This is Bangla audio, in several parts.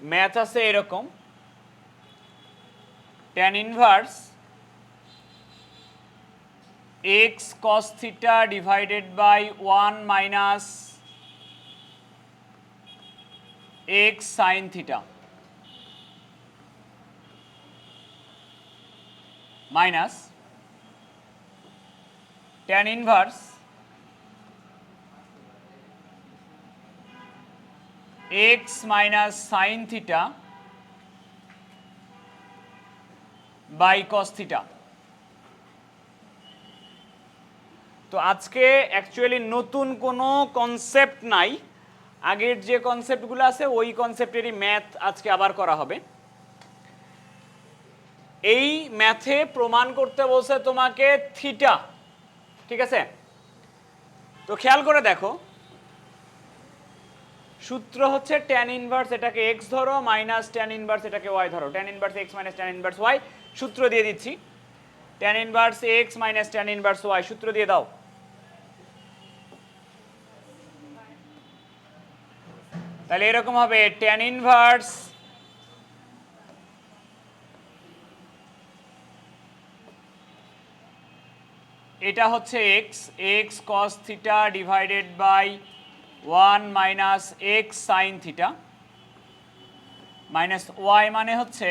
ম্যাথ আছে এরকম। Tan inverse x cos theta divided by one minus x sine theta minus tan inverse x minus sine theta by cos theta তো আজকে অ্যাকচুয়ালি নতুন কোনো কনসেপ্ট নাই। আগের যে কনসেপ্টগুলো আছে, ওই কনসেপ্টেরই ম্যাথ আজকে আবার করা হবে। এই ম্যাথে প্রমাণ করতে বলছে তোমাকে থিটা ঠিক আছে? তো খেয়াল করে দেখো। সূত্র হচ্ছে ট্যান ইনভার্স এটাকে এক্স ধরো মাইনাস ট্যান ইনভার্স এটাকে ওয়াই ধরো। Tan inverse x minus tan inverse y সূত্র দিয়ে দিচ্ছি। Tan inverse x minus tan inverse y সূত্র দিয়ে দাও। তাহলে এরকম হবে ট্যান ইনভার্স এটা হচ্ছে x x cos theta divided by one minus x sine theta minus y মানে হচ্ছে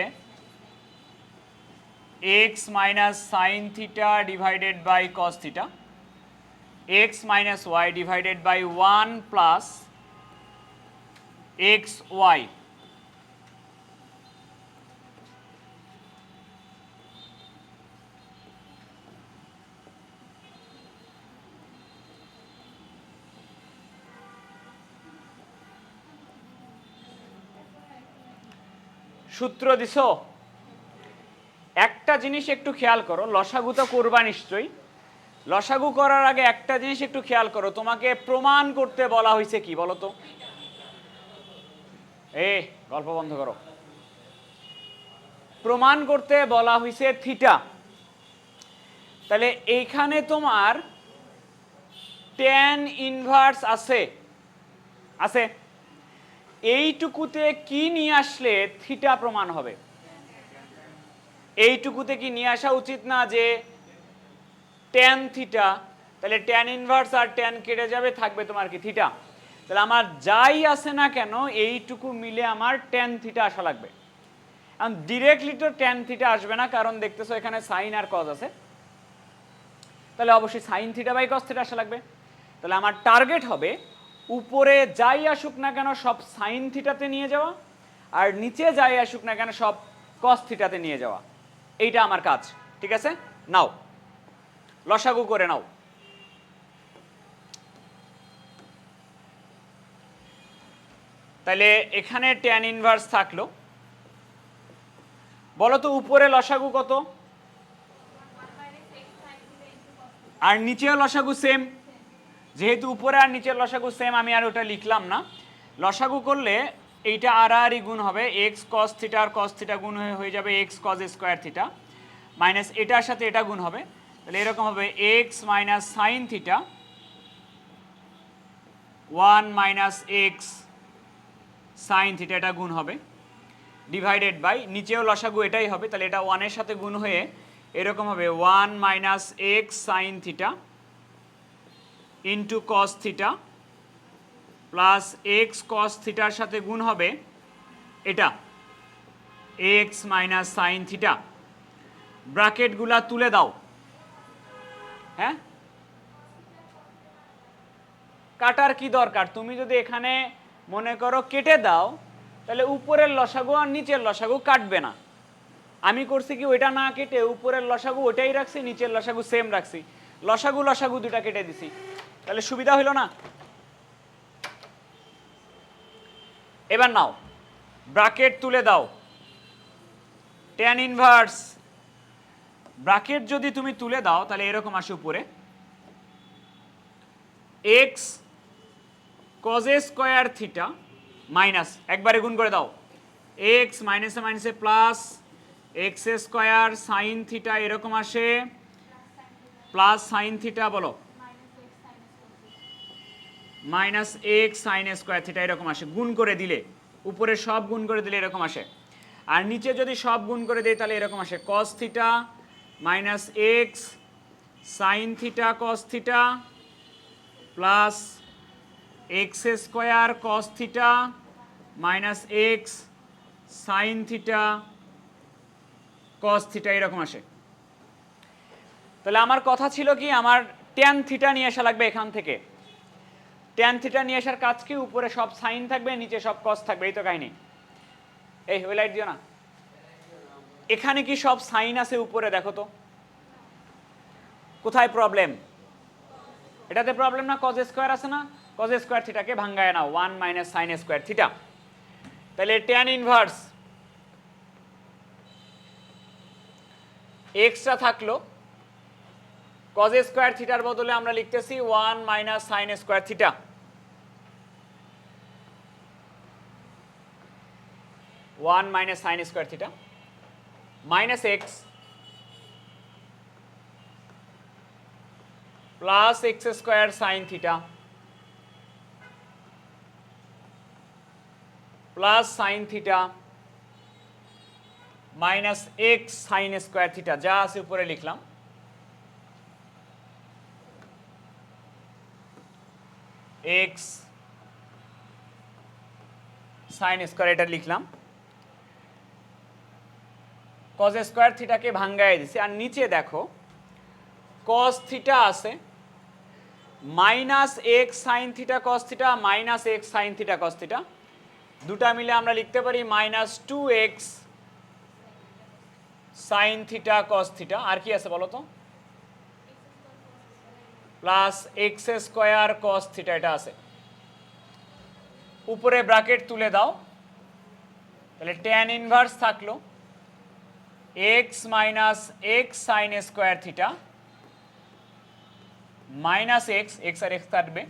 x minus sine theta divided by cos theta. X minus y divided by one plus x y. সূত্র দিছ? একটা জিনিস একটু খেয়াল করো, লসাগু তো করবা নিশ্চয়ই। লসাগু করার আগে একটা জিনিস একটু খেয়াল করো, তোমাকে প্রমাণ করতে বলা হয়েছে কি বলো তো? এ, গল্প বন্ধ করো। প্রমাণ করতে বলা হয়েছে থিটা। তাহলে এইখানে তোমার ট্যান ইনভার্স আছে। আছে? এইটুকুতে কি নিয়ে আসলে থিটা প্রমাণ হবে? এইটুকুতে কি নিয়ে আসা উচিত না যে ট্যান থিটা তাহলে ট্যান ইনভার্স আর ট্যান কেটে যাবে, থাকবে তোমার কি থিটা তাহলে আমার যাই আসে না কেন, এইটুকু মিলে আমার ট্যান থিটা আসা লাগবে। এখন ডিরেক্টলি তো ট্যান থিটা আসবে না, কারণ দেখতেছো এখানে সাইন আর কজ আছে। তাহলে অবশ্যই sine theta by cos theta আসা লাগবে। তাহলে আমার টার্গেট হবে উপরে যাই আসুক না কেন সব সাইন থিটাতে নিয়ে যাওয়া, আর নিচে যাই আসুক না কেন সব কস থিটাতে নিয়ে যাওয়া। এইটা আমার কাজ, ঠিক আছে? নাও, লসাগু করে নাও। তাহলে এখানে ট্যান ইনভার্স থাকল। বলো তো উপরে লসাগু কত? আর নিচেও লসাগু সেম যেহেতু উপরে আর নিচের লসাগু সেম আমি আর ওটা লিখলাম না। লসাগু করলে এইটা আর আরই গুণ হবে। এক্স কস থিটা আর কস থিটা গুণ হয়ে যাবে x cos square theta minus এটার সাথে এটা গুণ হবে। তাহলে এরকম হবে x minus sine theta one minus x sine theta এটা গুণ হবে। ডিভাইডেড বাই নিচেও লসাগু এটাই হবে। তাহলে এটা ওয়ানের সাথে গুণ হয়ে এরকম হবে। One minus x sine theta into cos theta plus x cos থিটার সাথে গুণ হবে এটা এক্স মাইনাস সাইন থিটা ব্র্যাকেটগুলা তুলে দাও। হ্যাঁ? কাটার কি দরকার? তুমি যদি এখানে মনে করো কেটে দাও, তাহলে উপরের লসাগু আর নিচের লসাগু কাটবে না। আমি করছি কি, ওইটা না কেটে উপরের লসাগু ওইটাই রাখছি, নিচের লসাগু সেম রাখছি। লসাগু লসাগু দুটা কেটে দিছি। তাহলে সুবিধা হইল না। এবার নাও, ব্রাকেট তুলে দাও। ট্যান ইনভার্স ব্রাকেট যদি তুমি তুলে দাও, তাহলে এরকম আসে উপরে। এক্স কজে স্কোয়ার থিটা মাইনাস একবারে গুণ করে দাও। এক্স মাইনাসে মাইনাসে plus x square sine theta এরকম আসে। প্লাস সাইন থিটা বলো। Minus x sine square theta এরকম আসে। গুণ করে দিলে, উপরে সব গুণ করে দিলে এরকম আসে। আর নিচে যদি সব গুণ করে দেয় তাহলে এরকম আসে। Cos theta minus x sine theta cos theta plus x square cos theta minus x sine theta cos theta এরকম আসে। তাহলে আমার কথা ছিল কি? আমার ট্যান থিটা নিয়ে আসা লাগবে এখান থেকে। ট্যান থিটা নিয়ে আসার কাজ কি? উপরে সব সাইন থাকবে, নিচে সব কস থাকবে, এই তো কাহিনী। এই, ওই লাইট দিও না। এখানে কি সব সাইন আছে উপরে, দেখো তো। কোথায় প্রবলেম এটাতে প্রবলেম না কজ স্কোয়ার আছে না? কজ স্কোয়ার থিটাকে ভাঙ্গায় না one minus sine square theta তাহলে ট্যান ইনভার্স এক্সট্রা থাকল কজ স্কোয়ার থিটার বদলে আমরা লিখতেছি one minus sine square theta one minus sine square theta minus x plus x square sine theta plus sine theta minus x sine square theta যা আছে উপরে লিখলাম। এক্স সাইন স্কোয়ার এটা লিখলাম। কজ স্কোয়ার থিটাকে ভাঙ্গায় দিছি। আর নিচে দেখো কস থিটা আছে minus x sine theta cos theta minus x sine theta cos theta দুটা মিলে আমরা লিখতে পারি minus two x sine theta cos theta আর কি আছে বলো তো? Plus x square cos theta এটা আছে। উপরে ব্র্যাকেট তুলে দাও। তাহলে ট্যান ইনভার্স থাকল। X minus x sine square theta minus x x আর এক্স কাটবে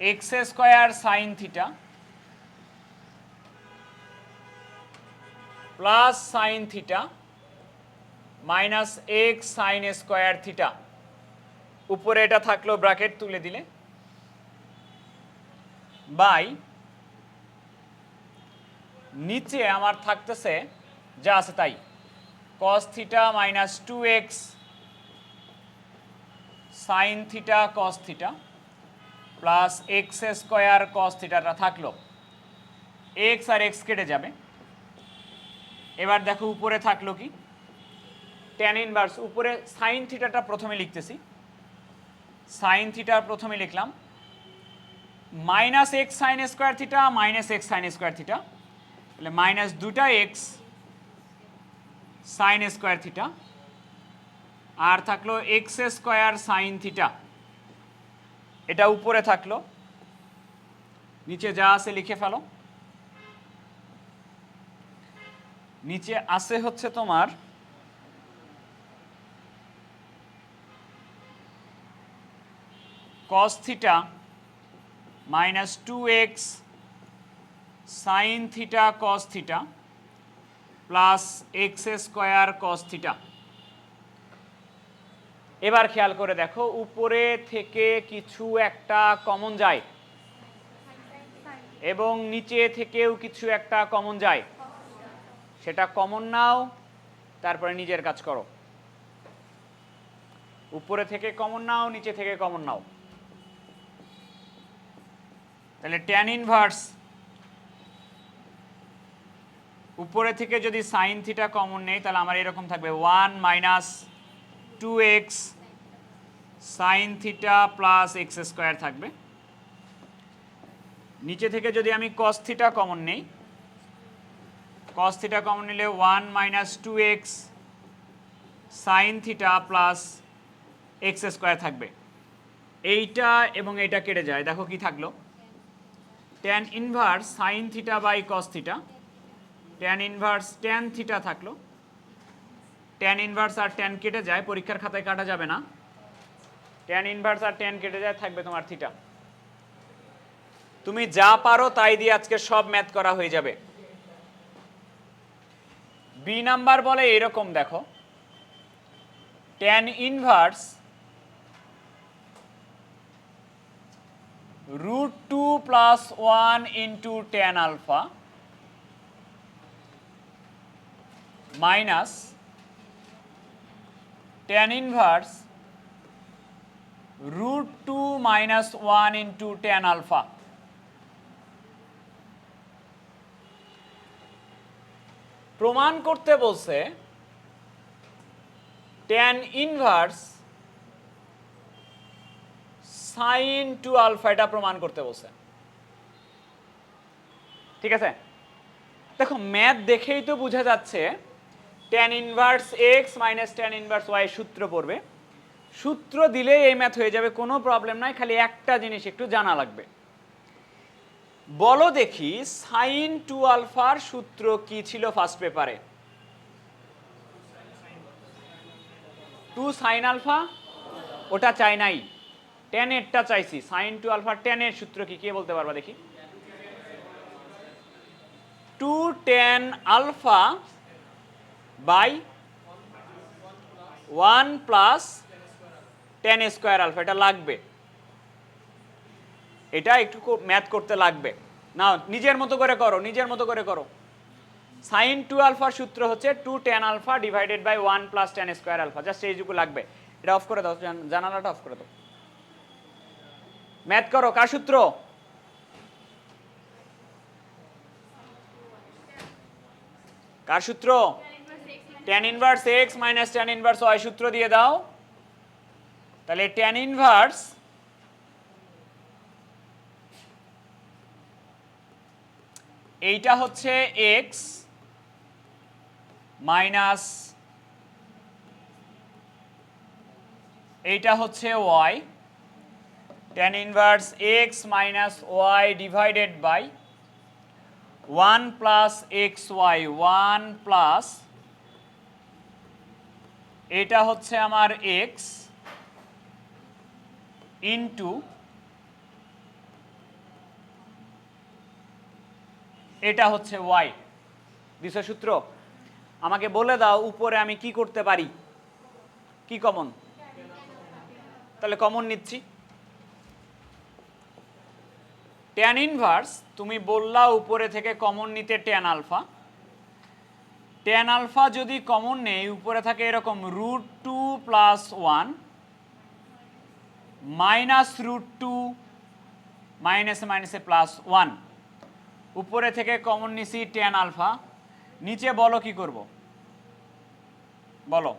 x square sine theta plus sine theta minus x sine square theta উপরে এটা থাকল ব্র্যাকেট তুলে দিলে। বাই নিচে আমার থাকতেছে, যা আছে তাই। Cos theta minus two x sine theta cos theta plus x square cos থিটাটা থাকল। এক্স আর এক্স কেটে যাবে। এবার দেখো উপরে থাকল কি? ট্যান ইনভার্স উপরে সাইন থিটাটা প্রথমে লিখতেছি। সাইন থিটা প্রথমে লিখলাম minus x sine square theta minus x sine square theta তাহলে মাইনাস দুটা এক্স সাইন স্কোয়ার থিটা আর থাকল এক্স স্কোয়ার সাইন থিটা এটা উপরে থাকল, নিচে যা আছে লিখে ফেলো। নিচে আছে হচ্ছে তোমার cos theta minus 2x sin theta cos theta plus x square cos theta এবার খেয়াল করে দেখো, উপরে থেকে কিছু একটা কমন যায় এবং নিচে থেকেও কিছু একটা কমন যায়। সেটা কমন নাও, তারপরে নিজের কাজ করো। উপরে থেকে কমন নাও, নিচে থেকে কমন নাও। তাহলে ট্যান ইনভার্স উপরে থেকে যদি সাইন থিটা কমন নেই, তাহলে আমার এরকম থাকবে। One minus two x sine theta plus x square থাকবে। নিচে থেকে যদি আমি কস থিটা কমন নেই কস থিটা কমন নিলে one minus two x sine theta plus x square থাকবে। এইটা এবং এইটা কেটে যায়। দেখো কি থাকল? Tan inverse sine theta by cos theta tan inverse tan theta থাকল। ট্যান ইনভার্স আর ট্যান কেটে যায়, পরীক্ষার খাতায় কাটা যাবে না। ট্যান ইনভার্স আর ট্যান কেটে যায়, থাকবে তোমার থিটা তুমি যা পারো তাই দিয়ে আজকে সব ম্যাথ করা হয়ে যাবে। বি নাম্বার বলে এরকম, দেখো। Tan inverse root two plus one into tan alpha minus tan inverse root two minus one into tan alpha প্রমাণ করতে বলছে tan inverse sine two alpha এটা প্রমাণ করতে বলছে। ঠিক আছে? দেখো ম্যাথ দেখেই তো বোঝা যাচ্ছে tan inverse x minus tan inverse y সূত্র পড়বে। সূত্র দিলেই এই ম্যাথ হয়ে যাবে, কোনো প্রবলেম নাই, খালি একটা জিনিস একটু জানা লাগবে। বলো দেখি সাইন টু আলফার সূত্র কি ছিল ফার্স্ট পেপারে টু সাইন আলফা ওটা চাই নাই। টেন এরটা চাইছি সাইন টু আলফা টেন এর সূত্র কি, কে বলতে পারবা দেখি? Two tan alpha by one plus tan square alpha, এটা লাগবে। এটা একটু ম্যাথ করতে লাগবে। না নিজের মতো করে করো, নিজের মতো করে করো। সাইন টু আলফার সূত্র হচ্ছে two tan alpha divided by one plus tan square alpha. Just এইটুকু লাগবে। এটা অফ করে দাও, জান- জানালাটা অফ করে দাও। ম্যাথ করো, কার সূত্র? কার সূত্র? Tan inverse x minus tan inverse y সূত্র দিয়ে দাও। তাহলে টেন ইনভার্স এইটা হচ্ছে এক্স মাইনাস এইটা হচ্ছে y tan inverse x minus y divided by one plus x y one plus এটা হচ্ছে আমার এক্স ইন্টু এটা হচ্ছে ওয়াই দ্বিতীয় সূত্র আমাকে বলে দাও উপরে আমি কি করতে পারি। কি কমন তাহলে কমন নিচ্ছি। ট্যান ইনভার্স তুমি বললা উপরে থেকে কমন নিতে ট্যান আলফা ট্যান আলফা যদি কমন নেই, উপরে থাকে এরকম root two plus one minus root two মাইনাসে মাইনাসে প্লাস ওয়ান উপরে থেকে কমন নিছি ট্যান আলফা নিচে বলো কি করব? বলো।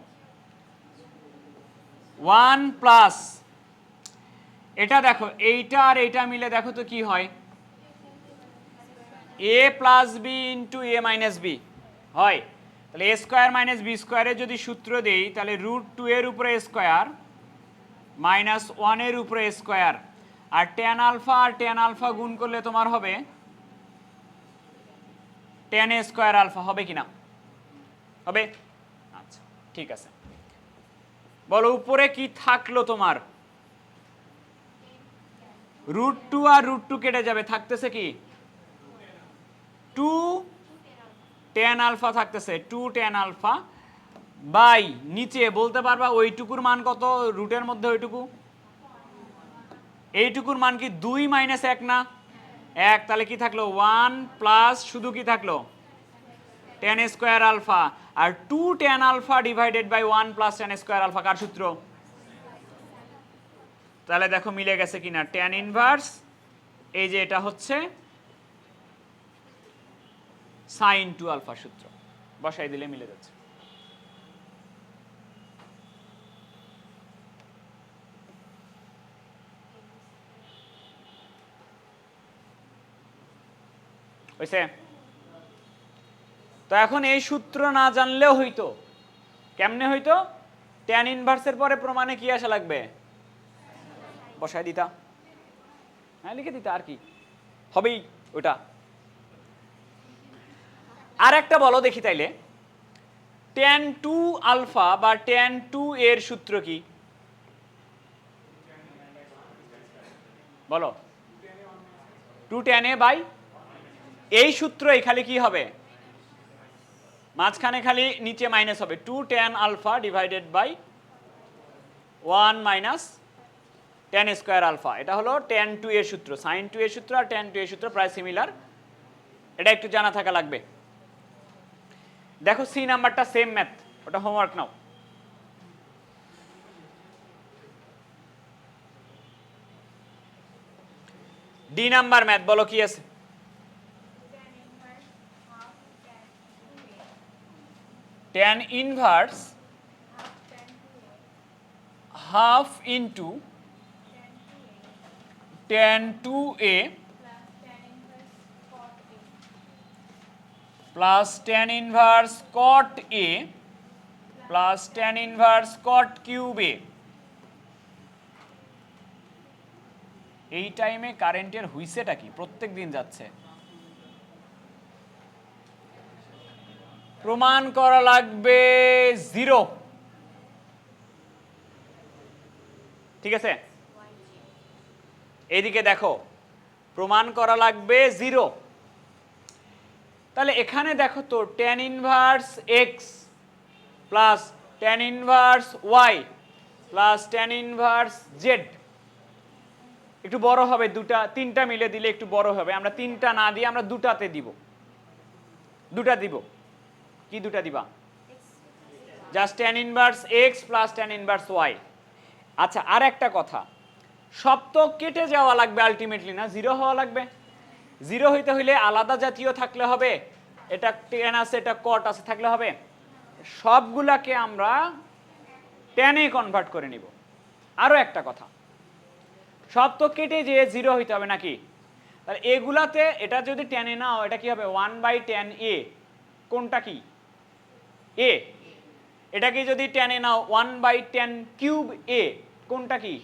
ওয়ান প্লাস এটা দেখো, এইটা আর এইটা মিলে দেখো তো কি হয়? A plus B into A minus B হয়। তাহলে এ স্কোয়ার মাইনাস বি স্কোয়ারের যদি সূত্র দেই, তাহলে রুট টু এর উপরে স্কোয়ার মাইনাস ওয়ানের উপরে স্কোয়ার আর টেন আলফা আর টেন আলফা গুণ করলে তোমার হবে টেন স্কোয়ার আলফা হবে কি না হবে? আচ্ছা ঠিক আছে। বলো, উপরে কি থাকল তোমার? রুট টু আর রুট টু কেটে যাবে, থাকতেছে কি? টু টেন আলফা থাকতেছে টু টেন আলফা বাই নিচে বলতে পারবা ওইটুকুর মান কত? রুটের মধ্যে ওইটুকু? এইটুকুর মান কি দুই মাইনাস এক না? এক, তাহলে কি থাকল? ওয়ান প্লাস শুধু কি থাকল? Tan square alpha R two tan alpha divided by one plus tan square alpha কার সূত্র? তাহলে দেখো মিলে গেছে কিনা। টেন ইনভার্স এই যে এটা হচ্ছে সাইন টু আলফা সূত্র। বসাই দিলে মিলে যাচ্ছে। হয়েছে? তো এখন এই সূত্র না জানলেও হইতো। কেমনে হইতো? ট্যান ইনভার্সের পরে প্রমাণে কি আসা লাগবে? বসায় দিতা। হ্যাঁ লিখে দিতা আর কি। হবেই ওটা। আর একটা বলো দেখি তাইলে। টেন টু আলফা বা টেন টু এর সূত্র কি? বলো। টু টেন এ বাই এই সূত্রই খালি কি হবে? মাঝখানে খালি নিচে মাইনাস হবে। Two tan alpha divided by one minus tan square alpha এটা হলো টেন টু এর সূত্র। সাইন টু এর সূত্র আর টেন টু এর সূত্র প্রায় সিমিলার এটা একটু জানা থাকা লাগবে। দেখো সি নাম্বারটা সেম ম্যাথ ওটা হোমওয়ার্ক নাও। ডি নাম্বার ম্যাথ বলো কি আছে? Tan inverse half into tan two A plus tan inverse cot A plus tan inverse cot cube A এই টাইমে কারেন্টের হুইসেটা কি? প্রত্যেক দিন যাচ্ছে। প্রমাণ করা লাগবে জিরো ঠিক আছে? এইদিকে দেখো। প্রমাণ করা লাগবে জিরো তাহলে এখানে দেখো তো tan inverse X plus tan inverse Y plus tan inverse Z একটু বড় হবে দুটা, তিনটা মিলে দিলে একটু বড় হবে। আমরা তিনটা না দিয়ে আমরা দুটাতে দিব। দুটা দিব। কি দুটা দিবা? Just tan inverse X plus tan inverse Y আচ্ছা আর একটা কথা। সব তো কেটে যাওয়া লাগবে আলটিমেটলি না? জিরো হওয়া লাগবে? জিরো হইতে হইলে আলাদা জাতীয় থাকলে হবে, এটা টেন আছে, এটা কট আছে, থাকলে হবে। সবগুলাকে আমরা টেনে কনভার্ট করে নিব। আরও একটা কথা, সব তো কেটে যেয়ে জিরো হইতে হবে নাকি? তাহলে এগুলাতে এটা যদি টেনে নাও, এটা কি হবে? ওয়ান বাই টেন এ কোনটা কি? এ এটাকে যদি টেনে নাও one by tan cube A কোনটা কি?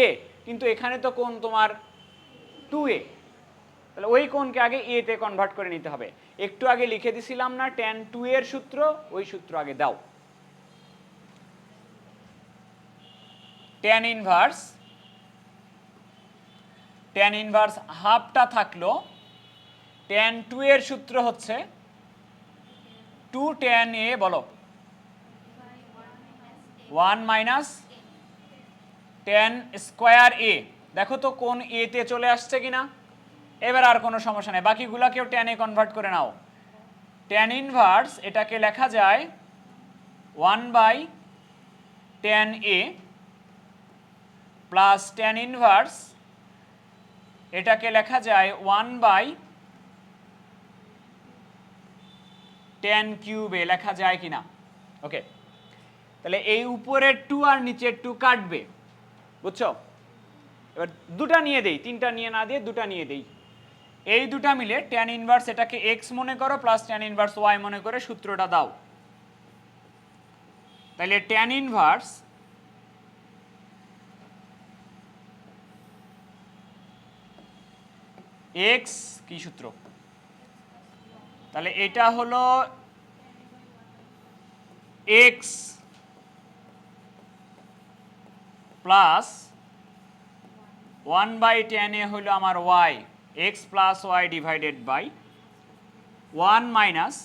এ কিন্তু এখানে তো কোন তোমার টু এ তাহলে ওই কোনকে আগে এ তে কনভার্ট করে নিতে হবে। একটু আগে লিখে দিছিলাম না টেন টু এর সূত্র, ওই সূত্র আগে দাও। টেন ইনভার্স টেন ইনভার্স হাফটা থাকল টেন টু এর সূত্র হচ্ছে টু টেন এ বলো। One minus tan square A দেখো তো কোন এতে চলে আসছে কিনা? এবার আর কোনো সমস্যা নেই। বাকিগুলোকেও টেনে কনভার্ট করে নাও। টেন ইনভার্স এটাকে লেখা যায় one by tan A plus tan inverse এটাকে লেখা যায় ওয়ান বাই টেন কিউবে লেখা যায় কি না ওকে তাহলে এই উপরের টু আর নিচের টু কাটবে। বুঝছ? এবার দুটা নিয়ে দেই, তিনটা নিয়ে না দিয়ে দুটা নিয়ে দেই। এই দুটা মিলে ট্যান ইনভার্স এটাকে এক্স মনে করো প্লাস ট্যান ইনভার্স ওয়াই মনে করে সূত্রটা দাও। তাহলে ট্যান ইনভার্স এক্স কি সূত্র? তাহলে এটা হলো X plus one by tan A হলো আমার Y X plus Y divided by one minus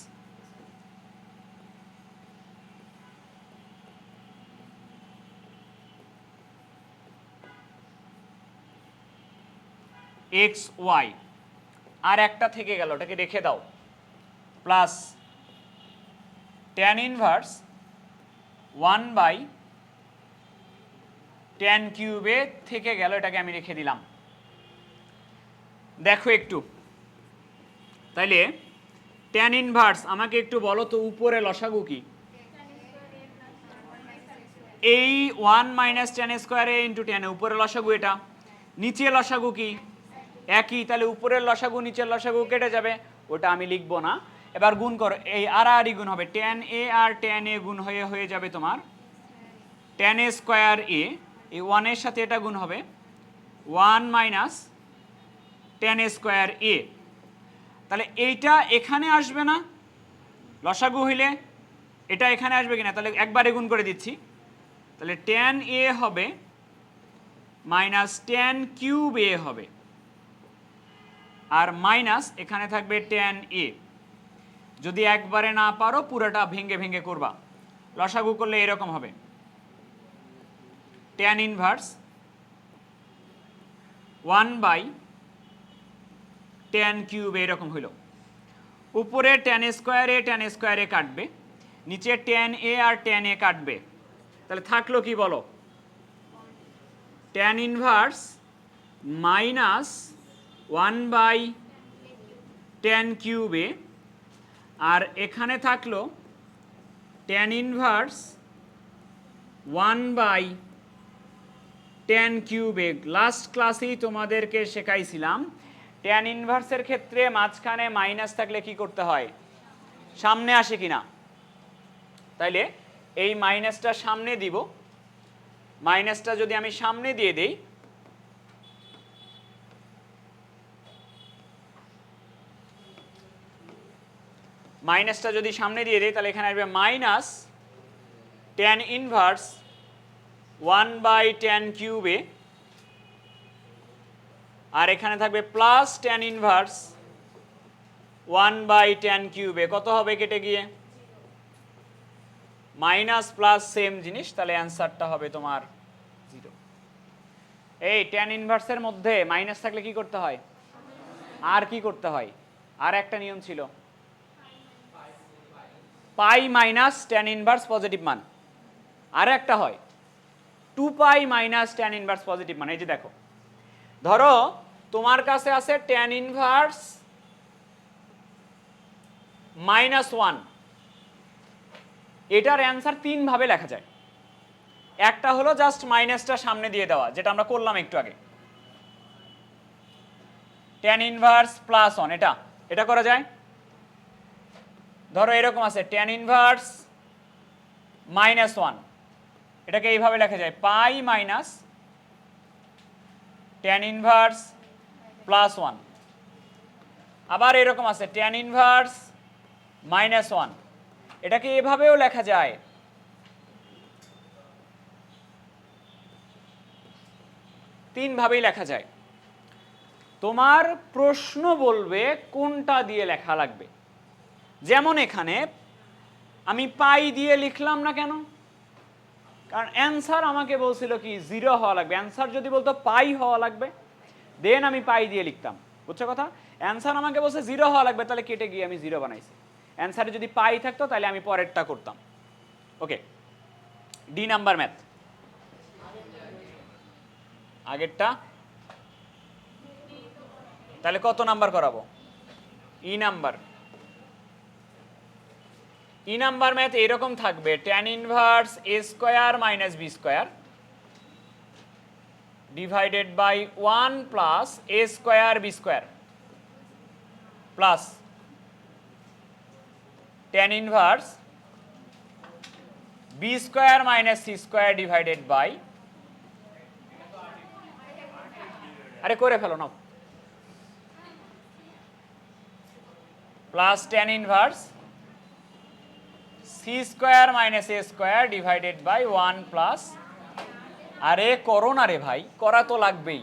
X Y আর একটা থেকে গেল, ওটাকে রেখে দাও। Plus tan inverse one by tan কিউবে থেকে গেল, এটাকে আমি রেখে দিলাম। দেখো একটু। তাইলে টেন ইনভার্স আমাকে একটু বলো তো উপরে লসাগু কি? এই ওয়ান মাইনাস টেন স্কোয়ারে ইন্টু টেন উপরে লসাগু এটা। নিচে লসাগু কি? একই, তাহলে উপরের লসাগু, নিচের লসাগু কেটে যাবে। ওটা আমি লিখব না। এবার গুণ করো, এই আর আরই গুণ হবে। টেন এ আর টেন এ গুণ হয়ে হয়ে যাবে তোমার। টেন এ স্কোয়ার এ এই ওয়ানের সাথে এটা গুণ হবে। One minus tan square A তাহলে এইটা এখানে আসবে না, লসাগু হইলে এটা এখানে আসবে কিনা? তাহলে একবারে গুণ করে দিচ্ছি। তাহলে টেন এ হবে মাইনাস টেন কিউব এ হবে। আর মাইনাস এখানে থাকবে টেন এ যদি একবারে না পারো, পুরোটা ভেঙে ভেঙে করবা। লসাগু করলে এরকম হবে। Tan inverse one by tan cube এরকম হইল। উপরে টেন স্কোয়ারে টেন স্কোয়ারে কাটবে, নিচে টেন এ আর টেন এ কাটবে। তাহলে থাকল কি বলো? Tan inverse minus one by tan কিউবে আর এখানে থাকল tan inverse one by tan কিউবে last ক্লাসেই তোমাদেরকে শেখাইছিলাম টেন ইনভার্সের ক্ষেত্রে মাঝখানে মাইনাস থাকলে কি করতে হয়? সামনে আসে কিনা? তাইলে এই মাইনাসটা সামনে দিব। মাইনাসটা যদি আমি সামনে দিয়ে দেই মাইনাসটা যদি সামনে দিয়ে দেই, তাহলে এখানে আসবে minus tan inverse one by tan কিউবে আর এখানে থাকবে plus tan inverse one by tan কিউবে কত হবে কেটে গিয়ে? মাইনাস প্লাস সেম জিনিস, তাহলে অ্যান্সারটা হবে তোমার জিরো এই টেন ইনভার্সের মধ্যে মাইনাস থাকলে কি করতে হয়? আর কি করতে হয়? আর একটা নিয়ম ছিল। Pi minus tan inverse positive মান। আর একটা হয়। Two pi minus tan inverse positive মান। এই যে দেখো। ধরো, তোমার কাছে আছে টেন ইনভার্স মাইনাস ওয়ান এটার অ্যান্সার তিনভাবে লেখা যায়। একটা হলো জাস্ট মাইনাসটা সামনে দিয়ে দেওয়া, যেটা আমরা করলাম একটু আগে। টেন ইনভার্স প্লাস ওয়ান এটা এটা করা যায়। ধরো এরকম আছে টেন ইনভার্স মাইনাস ওয়ান এটাকে এইভাবে লেখা যায় pi minus tan inverse plus one আবার এরকম আছে টেন ইনভার্স মাইনাস ওয়ান এটাকে এভাবেও লেখা যায়। তিনভাবেই লেখা যায়। তোমার প্রশ্ন বলবে কোনটা দিয়ে লেখা লাগবে। যেমন এখানে, আমি পাই দিয়ে লিখলাম না কেন? কারণ অ্যান্সার আমাকে বলছিল কি জিরো হওয়া লাগবে। অ্যান্সার যদি বলতো পাই হওয়া লাগবে দেন আমি পাই দিয়ে লিখতাম। বুঝছ কথা? অ্যান্সার আমাকে বলছে জিরো হওয়া লাগবে, তাহলে কেটে গিয়ে আমি জিরো বানাইছি। অ্যান্সারে যদি পাই থাকতো, তাহলে আমি পরেরটা করতাম। ওকে ডি নাম্বার ম্যাথ আগেরটা? তাহলে কত নাম্বার করাবো? E number E number math এরকম থাকবে tan inverse A square minus B square divided by one plus A square B square plus tan inverse B square minus C square divided by আরে করে ফেলো, নাও। Plus tan inverse C square minus A square divided by one plus আরে করো না রে ভাই, করা তো লাগবেই।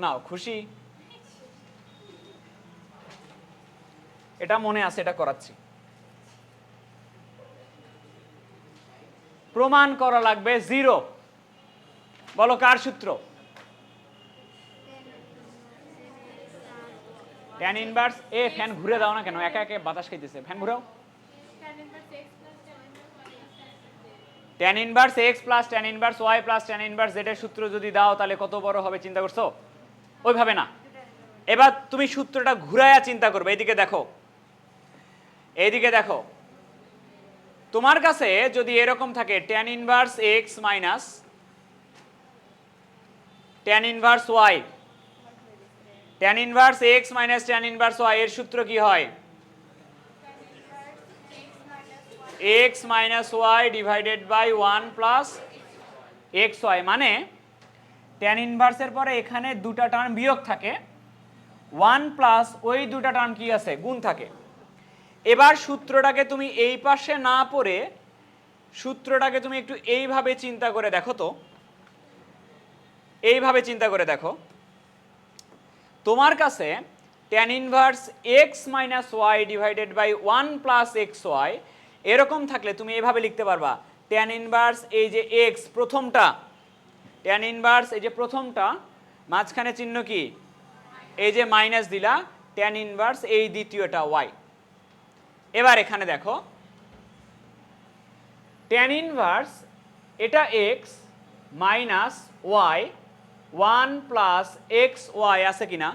নাও, খুশি? এটা মনে আছে, এটা করাচ্ছি। প্রমাণ করা লাগবে জিরো বলো কার সূত্র? ট্যান ইনভার্স এ ফ্যান ঘুরে দাও না কেন? একা একা বাতাস খাইতেছে। Fan ঘুরাও। Tan inverse X plus tan inverse Y plus tan inverse Z এর সূত্র যদি দাও, তাহলে কত বড় হবে চিন্তা করছ? ওইভাবে না। এবার তুমি সূত্রটা ঘুরায়া চিন্তা করবে। এইদিকে দেখো। এইদিকে দেখো। তোমার কাছে যদি এরকম থাকে tan inverse X minus tan inverse Y tan inverse X minus tan inverse Y এর সূত্র কি হয়? X minus Y divided by one plus X Y মানে ট্যান ইনভার্সের পরে এখানে দুটা টার্ম বিয়োগ থাকে। ওয়ান প্লাস ওই দুটা টার্ম কি আছে? গুণ থাকে। এবার সূত্রটাকে তুমি এই পাশে না পড়ে সূত্রটাকে তুমি একটু এইভাবে চিন্তা করে দেখো তো। এইভাবে চিন্তা করে দেখো। তোমার কাছে tan inverse X minus Y divided by one plus X Y এরকম থাকলে তুমি এভাবে লিখতে পারবা ট্যান ইনভার্স এই যে এক্স প্রথমটা ট্যান ইনভার্স এই যে প্রথমটা, মাঝখানে চিহ্ন কি? এই যে মাইনাস দিলা ট্যান ইনভার্স এই দ্বিতীয়টা ওয়াই এবার এখানে দেখো ট্যান ইনভার্স এটা X minus Y one plus X Y আছে কিনা?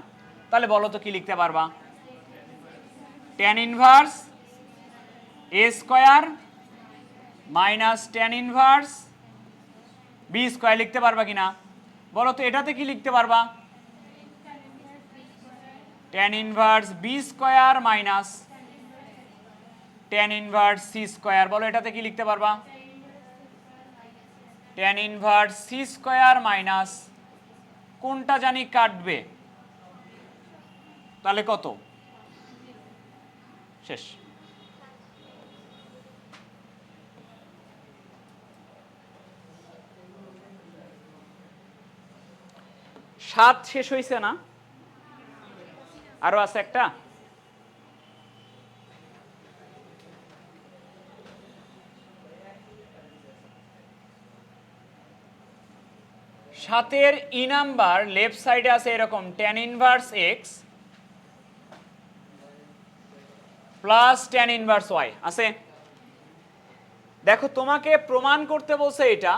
তাহলে বলো তো কি লিখতে পারবা? Tan inverse A square minus tan inverse B square লিখতে পারবা কিনা? বলো তো এটাতে কি লিখতে পারবা? Tan inverse B square minus tan inverse C square বলো এটাতে কি লিখতে পারবা? Tan inverse C square minus কোনটা জানি কাটবে? তাহলে কত? শেষ। সাত শেষ হয়েছে না? আরও আছে একটা? সাতের ই নাম্বার লেফট সাইডে আছে এরকম tan inverse X plus tan inverse Y আছে? দেখো, তোমাকে প্রমাণ করতে বলছে এটা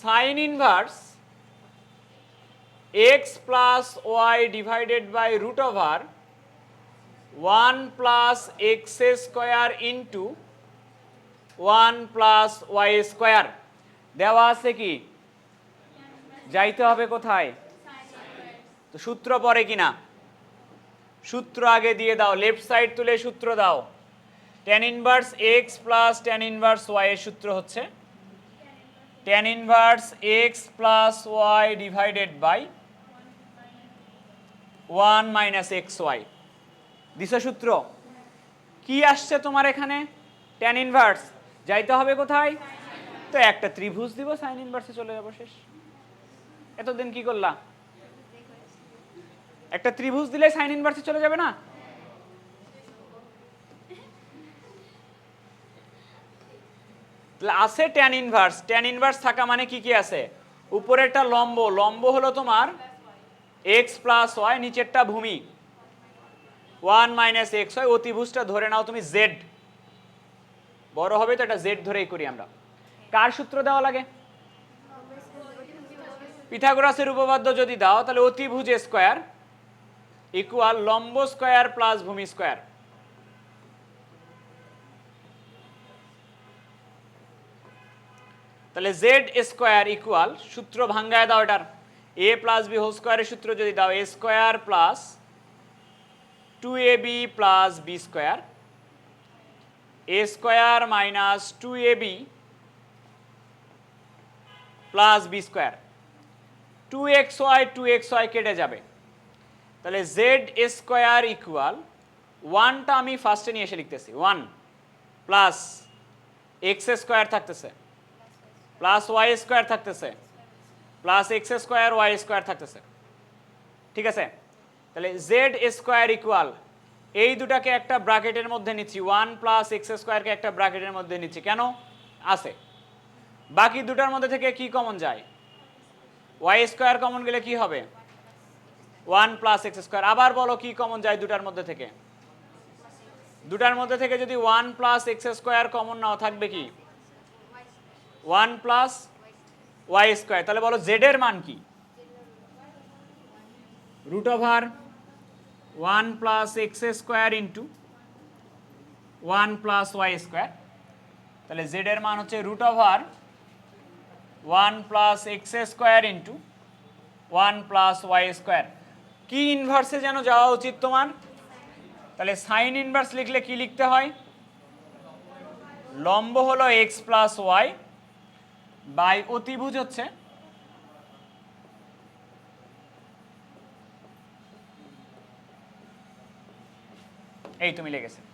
sine inverse X plus Y divided by root over one plus X square into one plus Y square দেওয়া আছে কি? যাইতে হবে কোথায়? তো সূত্র পরে কিনা? সূত্র আগে দিয়ে দাও লেফট সাইড তুলে সূত্র দাও। Tan inverse X plus tan inverse Y এর সূত্র হচ্ছে। Tan inverse X plus Y divided by one minus X Y this সূত্র? কি আসছে তোমার এখানে? টেন ইনভার্স যাইতে হবে কোথায়? তো একটা ত্রিভুজ দিব, সাইন ইনভার্সে চলে যাব শেষ। এতদিন কি করলা? একটা ত্রিভুজ দিলে সাইন ইনভার্সে চলে যাবে না? আছে ট্যান ইনভার্স ট্যান ইনভার্স থাকা মানে কি কি আছে? উপরে একটা লম্ব। লম্ব হলো তোমার এক্স প্লাস ওয়াই নিচেরটা ভূমি। ওয়ান মাইনাস এক্স হয় অতিভুজটা ধরে নাও তুমি জেড বড় হবে তো এটা জেড ধরেই করি আমরা। কার সূত্র দেওয়া লাগে? পিথাগোরাসের উপপাদ্য যদি দাও, তাহলে অতিভুজ স্কোয়ার ইকুয়াল লম্ব স্কোয়ার প্লাস ভূমি স্কোয়ার। তাহলে জেড স্কোয়ার ইকুয়াল সূত্র ভাঙ্গায় দাও এটার। এ প্লাস বি হোল স্কোয়ারের সূত্র যদি দাও A square plus two A B plus B square A square minus two A B plus B square. Two X Y, two X Y কেটে যাবে। তাহলে জেড স্কোয়ার ইকুয়াল ওয়ানটা আমি ফার্স্টে নিয়ে এসে লিখতেছি। ওয়ান প্লাস এক্স স্কোয়ার থাকতেছে। প্লাস ওয়াই স্কোয়ার থাকতেছে। Plus X square, Y square থাকতেছে। ঠিক আছে? তাহলে জেড স্কোয়ার ইকুয়াল এই দুটাকে একটা ব্র্যাকেটের মধ্যে নিচ্ছি। ওয়ান প্লাস এক্স স্কোয়ারকে একটা ব্র্যাকেটের মধ্যে নিচ্ছি। কেন? আছে। বাকি দুটার মধ্যে থেকে কি কমন যায়? ওয়াই স্কোয়ার কমন গেলে কি হবে? ওয়ান প্লাস এক্স স্কোয়ার আবার বলো কি কমন যায় দুটার মধ্যে থেকে? দুটার মধ্যে থেকে যদি one plus X square common নাও, থাকবে কি? ওয়ান প্লাস ওয়াই স্কোয়ার তাহলে বলো জেড এর মান কি? Root over one plus X square into one plus Y square তাহলে জেড এর মান হচ্ছে root over one plus X square into one plus Y square কি ইনভার্সে যেন যাওয়া উচিত তোমার? তাহলে সাইন ইনভার্স লিখলে কি লিখতে হয়? লম্ব হলো এক্স প্লাস ওয়াই বাই অতিভুজ হচ্ছে এই তুমি লেগেছে